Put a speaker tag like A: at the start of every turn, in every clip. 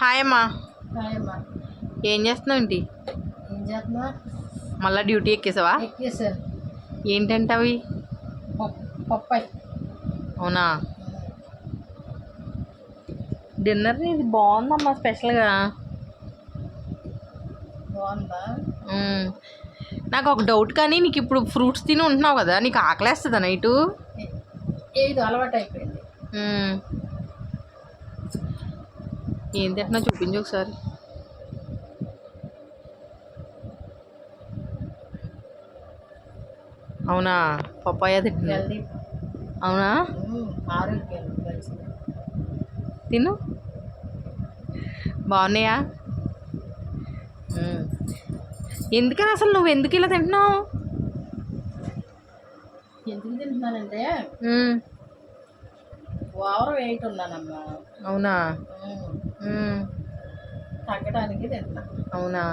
A: Hi అమ్మా.
B: Hi అమ్మా.
A: ఏం చేస్తున్నావు ఏంటి? మళ్ళీ డ్యూటీ ఎక్కేసావా? ఏంటంటే అవి?
B: పప్పాయి.
A: అవునా? డిన్నర్ ఇది బాగుందమ్మా స్పెషల్గా.
B: బాగుందా.
A: నాకు ఒక డౌట్ కానీ నీకు ఇప్పుడు ఫ్రూట్స్ తిని ఉంటున్నావు కదా నీకు ఆకలేస్తుందా నైటు?
B: ఏది అలవాటు అయిపోయింది
A: మ్మ్. ఏం తింటున్నావు చూపించు ఒకసారి. అవునా? పప్పాయ తింటున్నా. అవునా? తిను. బాగున్నాయా. ఎందుకని అసలు నువ్వు ఎందుకు ఇలా తింటున్నావు?
B: ఎందుకు తింటున్నానంటే. ఓవర్ వెయిట్ ఉన్నానమ్మా
A: అవునా.
B: తగ్గడానికి
A: అవునా?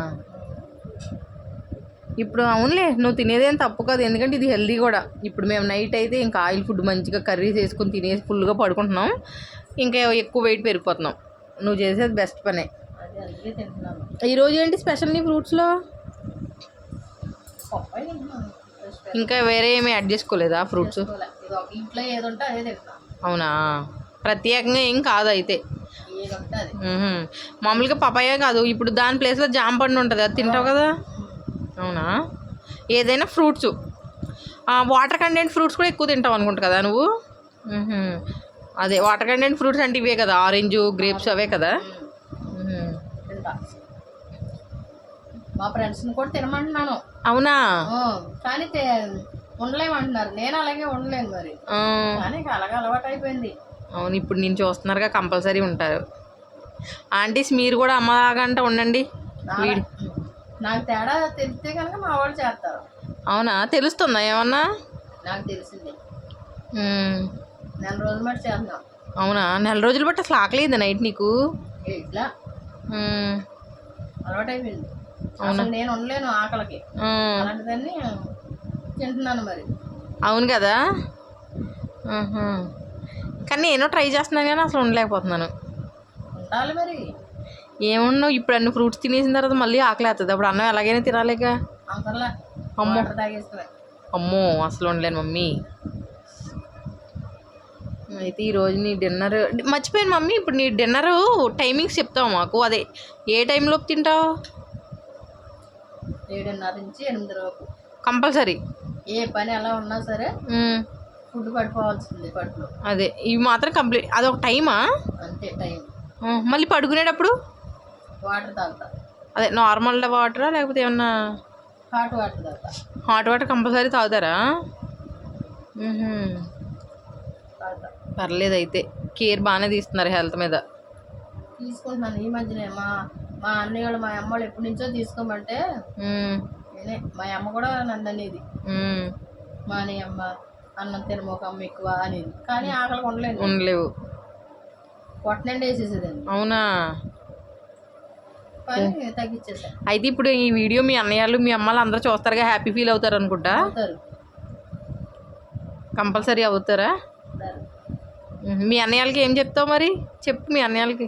A: ఇప్పుడు అవునులే నువ్వు తినేదేం తప్పు కాదు. ఎందుకంటే ఇది హెల్దీ కూడా. ఇప్పుడు మేము నైట్ అయితే ఇంకా ఆయిల్ ఫుడ్ మంచిగా కర్రీస్ వేసుకొని తినేసి ఫుల్గా పడుకుంటున్నాం. ఇంకా ఎక్కువ వెయిట్ పెరిగిపోతున్నాం. నువ్వు చేసేది బెస్ట్ పనే. ఈరోజు ఏంటి స్పెషల్ నీ ఫ్రూట్స్లో? ఇంకా వేరే ఏమీ యాడ్ చేసుకోలేదా ఫ్రూట్స్?
B: ఇంట్లో ఏది ఉంటే అదే తింటున్నా
A: అవునా? ప్రత్యేకంగా ఏం కాదు అయితే. మామూలుగా పపాయ కాదు. ఇప్పుడు దాని ప్లేస్లో జామ పండు ఉంటుంది. అది తింటావు కదా? అవునా? ఏదైనా ఫ్రూట్స్ వాటర్ కంటెంట్ ఫ్రూట్స్ కూడా ఎక్కువ తింటావు అనుకుంటా కదా నువ్వు. అదే వాటర్ కంటెంట్ ఫ్రూట్స్ అంటే ఇవే కదా. ఆరెంజ్ గ్రేప్స్ అవే కదా?
B: మా ఫ్రెండ్స్ని కూడా తినమంటున్నాను.
A: అవునా?
B: కానీ ఉండలేమంటున్నారు. నేను అలాగే ఉండలేను మరి. కానీ అలాగే అలవాటు అయిపోయింది
A: అవును ఇప్పుడు నేను చూస్తున్నారుగా కంపల్సరీ ఉంటారు. ఆంటీస్ మీరు కూడా అమ్మలాగంట ఉండండి.
B: నాకు తేడా తెలిస్తే కనుక మా వాళ్ళు చేస్తారు.
A: అవునా? తెలుస్తుందా ఏమన్నా?
B: నాకు తెలిసింది. నెల రోజులు మట్టి చేస్తున్నాం.
A: అవునా? నెల రోజులు బట్టి అసలు ఆకలేదు నైట్ నీకు?
B: ఇట్లా?
A: మ్మ్.
B: అలవాటు అయిపోయింది అసలు నేను ఉండలేను ఆకలికి. అలాంటిదాన్ని తింటున్నాను మరి.
A: అవును కదా. కానీ నేను ట్రై చేస్తున్నాను కానీ అసలు ఉండలేకపోతున్నాను.
B: ఉండాలి మరి.
A: ఏమున్నావు ఇప్పుడు అన్ని ఫ్రూట్స్ తినేసిన తర్వాత మళ్ళీ ఆకలి అవుతుంది అప్పుడు అన్నం ఎలాగైనా తినాలిక. అమ్మో. అమ్మో అసలు ఉండలేను మమ్మీ. అయితే ఈరోజు నీ డిన్నర్ మర్చిపోయాను మమ్మీ ఇప్పుడు నీ డిన్నర్ టైమింగ్స్ చెప్తావు మాకు? అదే ఏ టైంలోపు తింటావు?
B: ఏడున్నర నుంచి ఎనిమిది వరకు
A: కంపల్సరీ.
B: ఏ పని ఎలా ఉన్నా సరే ఫుడ్ పడిపోవాల్సింది కడుపులో.
A: అదే ఇవి మాత్రం కంప్లీట్ అదొక టైమా?
B: అంతే టైం.
A: మళ్ళీ పడుకునేటప్పుడు?
B: వాటర్ తాగుతా.
A: అదే నార్మల్ వాటరా లేకపోతే ఏమన్నా
B: హాట్ వాటర్ తాగుతా.
A: హాట్ వాటర్ కంపల్సరీ తాగుతారా? పర్లేదు అయితే కేర్ బాగానే తీస్తున్నారు హెల్త్ మీద.
B: తీసుకుంటున్నాను. ఈ మధ్యనే మా మా అన్నయ్య మా అమ్మ వాళ్ళు ఎప్పటి నుంచో తీసుకోమంటే మా అమ్మ కూడా నన్ను అనేది.
A: మ్మ్.
B: మా అన్నయ్య అమ్మ అన్నం తినమోక అమ్మ ఎక్కువ అనేది. కానీ ఆకలి ఉండలేదు
A: ఉండలేవు.
B: పొట్టనండి వేసేసేదండి
A: అవునా?
B: తగ్గించేసాను.
A: అయితే ఇప్పుడు ఈ వీడియో మీ అన్నయ్యలు మీ అమ్మలు అందరూ చూస్తారుగా హ్యాపీ ఫీల్ అవుతారు అనుకుంటా?
B: అవుతారు.
A: కంపల్సరీ అవుతారా. మీ అన్నయ్యలకి ఏం చెప్తావు మరి? చెప్పు మీ అన్నయ్యలకి.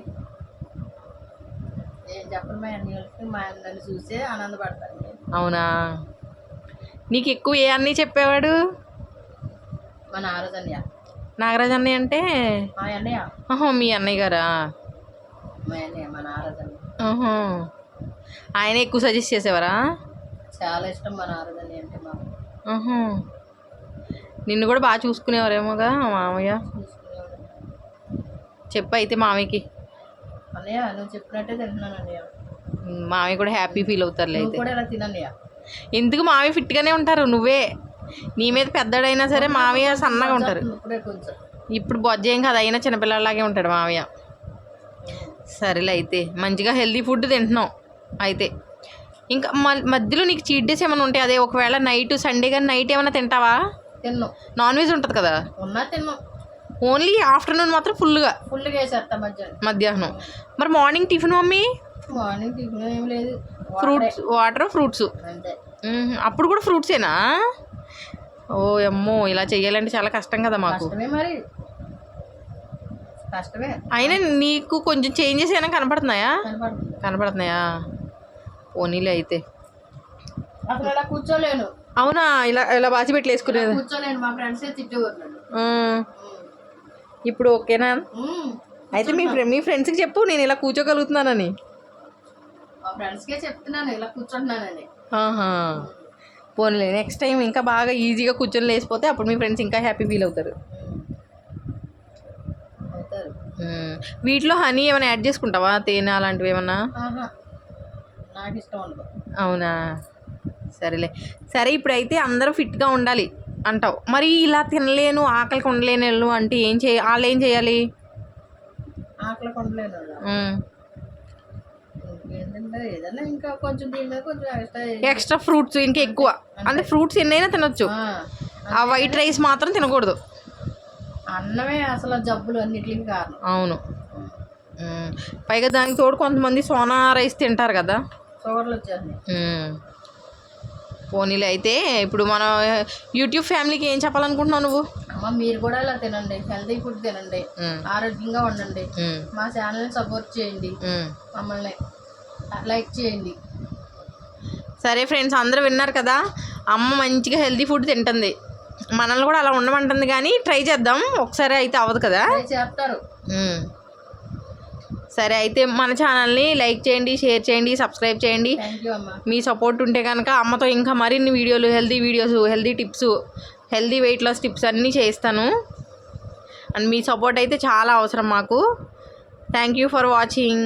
B: ఏం చెప్పను మా అన్నయ్య వాళ్ళకి మా నన్ను చూసే ఆనందపడతాను.
A: అవునా? నీకు ఎక్కువ ఏ అన్నయ్య చెప్పేవాడు?
B: మా నారద అన్నయ్య
A: నాగరాజ్ అన్నయ్య అంటే?
B: మా అన్నయ్య.
A: ఆహో మీ అన్నయ్య గారా?
B: మా అన్నయ్య మా నారద అన్నయ్య
A: ఆహా. ఆయన ఎక్కువ సజెస్ట్ చేసేవారా?
B: చాలా ఇష్టం మా అన్నయ్య అంటే
A: ఆహా. నిన్ను కూడా బాగా చూసుకునేవారేమోగా మామయ్య? చెప్పు అయితే మామయ్యకి.
B: అన్నయ్య నువ్వు చెప్పినట్టే తింటున్నాను అన్నయ్య
A: మామయ్య కూడా హ్యాపీ ఫీల్ అవుతారులే అయితే.
B: కూడా ఇలా తినన్నయ్య?
A: ఎందుకు మామయ్య ఫిట్గానే ఉంటారు? నువ్వే. నీ మీద పెద్దడైనా సరే మామయ్య సన్నగా ఉంటారు.
B: ఇప్పుడే
A: బొజ్జ కాదు అయినా చిన్నపిల్లలాగే ఉంటాడు మామయ్య. సరేలే అయితే మంచిగా హెల్తీ ఫుడ్ తింటున్నావు అయితే ఇంకా మ- మధ్యలో నీకు చీట్ డేస్ ఏమైనా ఉంటాయి? అదే ఒకవేళ నైట్ సండే కానీ నైట్ ఏమైనా తింటావా?
B: తిన్నాం.
A: నాన్ వెజ్ ఉంటుంది కదా?
B: ఉన్నా తిన్నాం.
A: ఓన్లీ ఆఫ్టర్నూన్ మాత్రం ఫుల్గా
B: ఫుల్గా వేసేస్తా మధ్యాహ్నం.
A: మధ్యాహ్నం. మరి morning tiffin mummy?
B: Morning tiffin ఏం లేదు.
A: Fruits water fruits.
B: అంతే.
A: అప్పుడు కూడా ఫ్రూట్సేనా? ఓ అమ్మో ఇలా చెయ్యాలంటే చాలా కష్టం కదా మాకు.
B: కష్టమే మరి. కష్టమే.
A: అయినా నీకు కొంచెం చేంజెస్ అయినా కనపడుతున్నాయా? కనపడుతున్నాయా. పోనీలే అయితే.
B: అసలు ఇలా కూర్చోలేను.
A: అవునా? ఇలా ఇలా బాచి పెట్టి వేసుకునేది
B: కూర్చోలేను. మా ఫ్రెండ్సే
A: ఇప్పుడు ఓకేనా. అయితే మీ మీ ఫ్రెండ్స్కి చెప్పు నేను ఇలా కూర్చోగలుగుతున్నానని.
B: ఫ్రెండ్స్కే చెప్తున్నాను ఇలా కూర్చుంటున్నానని.
A: పోనీలే నెక్స్ట్ టైం ఇంకా బాగా ఈజీగా కూర్చొని లేచిపోతే అప్పుడు మీ ఫ్రెండ్స్ ఇంకా హ్యాపీ ఫీల్ అవుతారు. వీటిలో హనీ ఏమైనా యాడ్ చేసుకుంటావా? తేనె అలాంటివి ఏమన్నా? అవునా? సరేలే. సరే ఇప్పుడైతే అందరూ ఫిట్గా ఉండాలి అంటావు. మరి ఇలా తినలేను ఆకలికి ఉండలేను వెళ్ళు అంటే ఏం చేయ వాళ్ళు ఏం చేయాలి?
B: ఆకలి కొండలేను అలా.
A: మ్మ్.
B: ఏంటంటే ఏదైనా ఇంకా కొంచెం దీని మీద కొంచెం ఎక్స్ట్రా
A: ఎక్స్ట్రా ఫ్రూట్స్ ఇంకా ఎక్కువ. అంటే ఫ్రూట్స్ ఎన్నైనా తినొచ్చు.
B: ఆ,
A: వైట్ రైస్ మాత్రం తినకూడదు.
B: అన్నమే అసలు జబ్బులు అన్నిటికి కారణం.
A: అవును. పైగా దానికి తోడు కొంతమంది సోనా రైస్ తింటారు కదా.
B: షుగర్లు.
A: పోనీలే అయితే ఇప్పుడు మన యూట్యూబ్ ఫ్యామిలీకి ఏం చెప్పాలనుకుంటున్నావు నువ్వు?
B: అమ్మ మీరు కూడా ఇలా తినండి. హెల్తీ ఫుడ్ తినండి. ఆరోగ్యంగా ఉండండి. మా ఛానల్ని సపోర్ట్ చేయండి.
A: మ్మ్.
B: మమ్మల్ని లైక్ చేయండి.
A: సరే ఫ్రెండ్స్ అందరూ విన్నారు కదా? అమ్మ మంచిగా హెల్తీ ఫుడ్ తింటుంది. మనల్ని కూడా అలా ఉండమంటుంది కానీ ట్రై చేద్దాం. ఒకసారి అయితే అవ్వదు కదా?
B: చేస్తారు.
A: మ్మ్. సరే అయితే మన ఛానల్ని లైక్ చేయండి షేర్ చేయండి సబ్స్క్రైబ్ చేయండి. మీ సపోర్ట్ ఉంటే కనుక అమ్మతో ఇంకా మరిన్ని వీడియోలు healthy videos healthy tips healthy weight loss tips అన్నీ చేస్తాను. అండ్ మీ సపోర్ట్ అయితే చాలా అవసరం మాకు. Thank you for watching